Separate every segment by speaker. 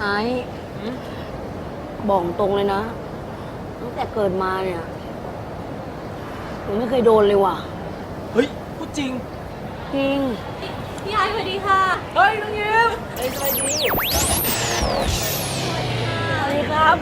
Speaker 1: ไอ้บอกตรงเลยนะตั้งแต่เกิดมาเนี่ยหนูไม่เคยโดนเลยว่ะ
Speaker 2: เฮ้ยพูดจริง
Speaker 1: จริง
Speaker 3: พี่ไอ้สวัสดีค่ะ
Speaker 2: เฮ้ยน้องยิ้ม
Speaker 1: เฮ้ยสวัสดีสวัสดีครับ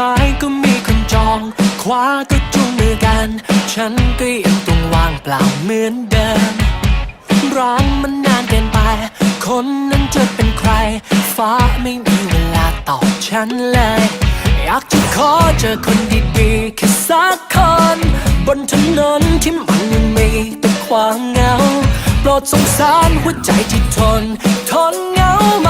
Speaker 2: ซ้ายก็มีคนจอง ขวาก็จูงมือกัน ฉันก็ยังต้องว่างเปล่าเหมือนเดิมร้างมันนานเกินไป คนนั้นจะเป็นใคร ฟ้าไม่มีเวลาตอบฉันเลย อยากจะขอเจอคนดีๆแค่สักคน บนถนนที่มันยังมีแต่ความเหงา โปรดสงสารหัวใจที่ทน ทนเหงาม่ค่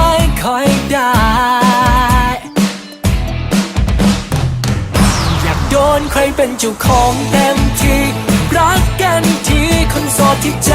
Speaker 2: เป็นเจ้าของเต็มที่ รักกันทีคนโสดที่ใจ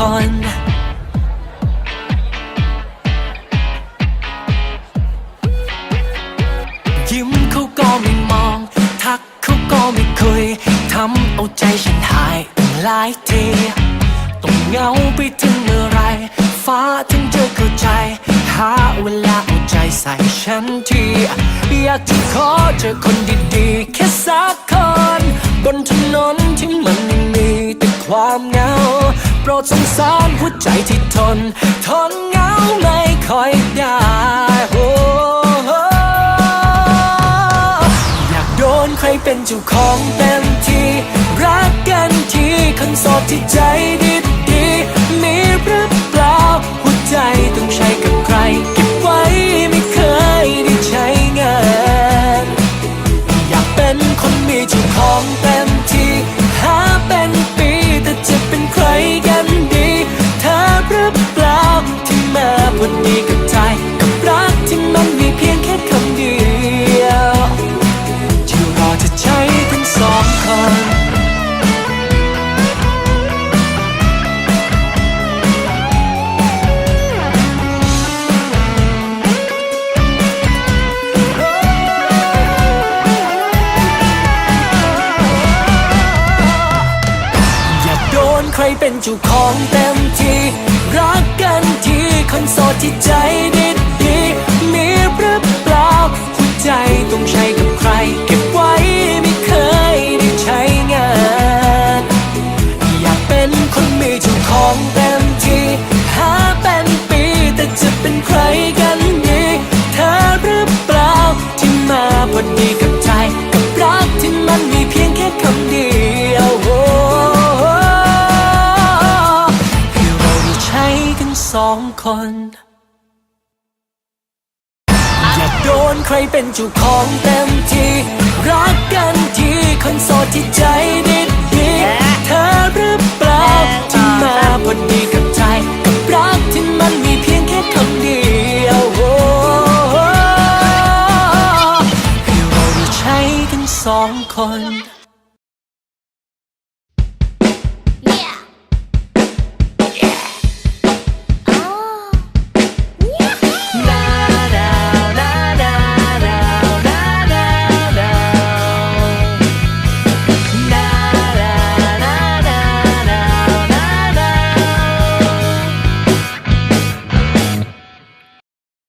Speaker 2: คนยิ้มเขาก็ไม่มอง ทักเขาก็ไม่คุยทำเอาใจฉันหายตั้งหลายทีต้องเงาไปถึงเมื่อไร ฟ้าถึงจะเข้าใจ หาเวลาเอาใจใส่ฉันที อยากจะขอเจอคนดีๆ แค่สักคน บนถนนที่มันยังมีแต่ความเหงา โปรดสงสารหัวใจที่ทน ทนเหงาไม่ค่อยได้โอ้โหอยากโดนใครเป็นเจ้าของเต็มที่ รักกันทีคนโสดที่ใจดี รเป็นเจ้าของเต็มทีรักกันทีคนโสดที่ใจดีดีมีหรือเปล่าหัวใจต้องใช้กับใคร เก็บไว้ไม่เคยได้ใช้งาน อยากเป็นคนมีเจ้าของเต็มทีหาเป็นปีแต่จะเป็นใคร อนอย่าโดนใครเป็นจ้าของเต็มทีรักกันทีคนโสดที่ใจดีดีเธอหรือเปล่าที่มาพอดีกับใจกับรักที่มันมีเพียงแค่คำเดียวให้เราได้ใช้กันสองคน